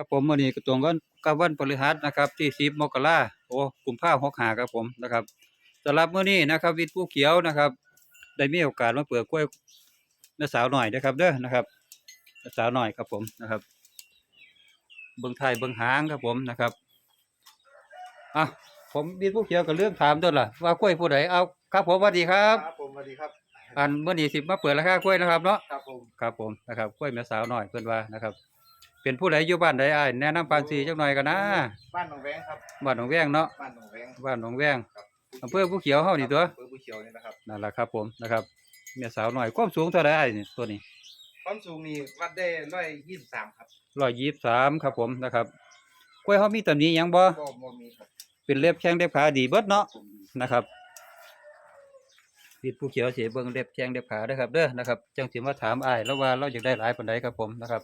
ครับผมมื้อนี้ก็ตรงกันกับวันพฤหัสนะครับที่10มกราโอ้กุมภาพันธ์65ครับผมนะครับสำหรับมื้อนี้นะครับวิทย์ผู้เขียวนะครับ ได้มีโอกาสมาเปิดกล้วยแม่สาวหน่อยนะครับเด้อนะครับแม่สาวหน่อยครับผมนะครับ เบิ่งไทายเบิ่งหางครับผมนะครับอะผมวิทย์ผู้เขียวก็เรื่องถามตัวล่ะว่ากล้วยผู้ใดเอาครับผมสวัสดีครับครับผมสวัสดีครับอันมื้อนี้สิมาเปิดราคากล้วยนะครับเนาะครับผมครับผมนะครับกล้วยแม่สาวหน่อยเพิ่นว่านะครับ เป็นผู้ใดอยู่บ้านใดอ้ายแนะนำปานสีจักหน่อยกันนะบ้านหนองแวงครับ บ้านหนองแวงเนาะบ้านหนองแวงบ้านหนองแวงครับอำเภอผู้เขียวเฮานี่ตัวอำเภอผู้เขียวนี่นะครับนั่นล่ะครับ ผมนะครับแม่สาวหน่อยความสูงเท่าใดอ้ายนี่ตัวนี้ความสูงนี่วัดได้ร้อยยี่สิบสามครับ123ครับ ผมนะครับกล้วยเฮามีตำหนิหยังบ่ก็มมีครับเป็นเล็บแข้งเล็บขาดีเบิดเนาะนะครับปิดผู้เขียวสิเบิ่งเล็บแข้งเล็บขาเด้อครับเด้อนะครับจังสิมาถามอ้ายแล้วว่าเราอยากได้หลายปานใดครับผมนะครับ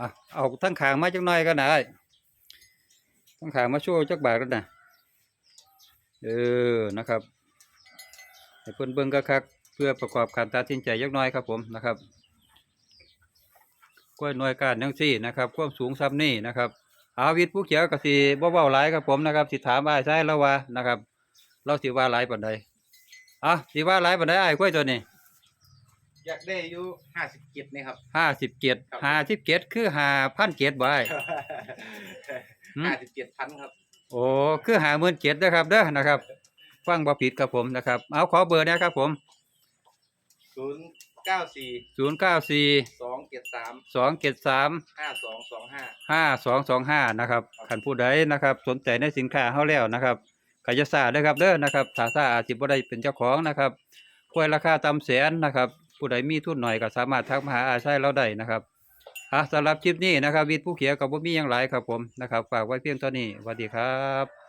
อะเอาทั้งขางมาจักหน่อยกันนะอ้ทั้งขางมาโชว์จักบาทกันนะเออนะครับให้เพิ่นเบิ่งก็คักเพื่อประกอบการตัดสินใจจักหน่อยครับผมนะครับกล้วยหน่วยการจังซี่นะครับความสูงซ้ำนี่นะครับ อาวิทย์ผู้เขียวก็สิบ่เว้าหลายครับผมนะครับ สิถามอ้ายใช่แล้วว่านะครับ เราสิว่าหลายปานใดอะสิว่าหลายปานใดอ้ายกล้วยตัวนี้ อยากได้อายุห้าสิบเจ็ดนี่ครับ ห้าสิบเจ็ดครับ ห้าสิบเจ็ดคือห้าพันเจ็ดบ่อ้ายหืม ห้าสิบเจ็ดพันครับโอ้คือห้าหมื่นเจ็ดนะครับเด้อนะครับ ฟังบ่ผิดครับผมนะครับ เอาขอเบอร์นะครับผมศูนย์เก้าสี่ศูนย์เก้าสี่สองเจ็ดสามสองเจ็ดสาม ห้าสองสองห้า ห้าสองสองห้านะครับขันผู้ใดนะครับ สนใจในสินค้าเฮาแล้วนะครับกายศาสตร์เด้อครับเด้อนะครับถ้าซ่าอาจสิบ่ได้เป็นเจ้าของนะครับกล้วยราคาต่ำแสนนะครับ ผู้ใดมีทุนหน่อยก็สามารถทักมาหาอาชัยเราได้นะครับอะสำหรับคลิปนี้นะครับวิทย์ผู้เขียนกับบ่มีหยังหลายครับผมนะครับฝากไว้เพียงเท่านี้สวัสดีครับ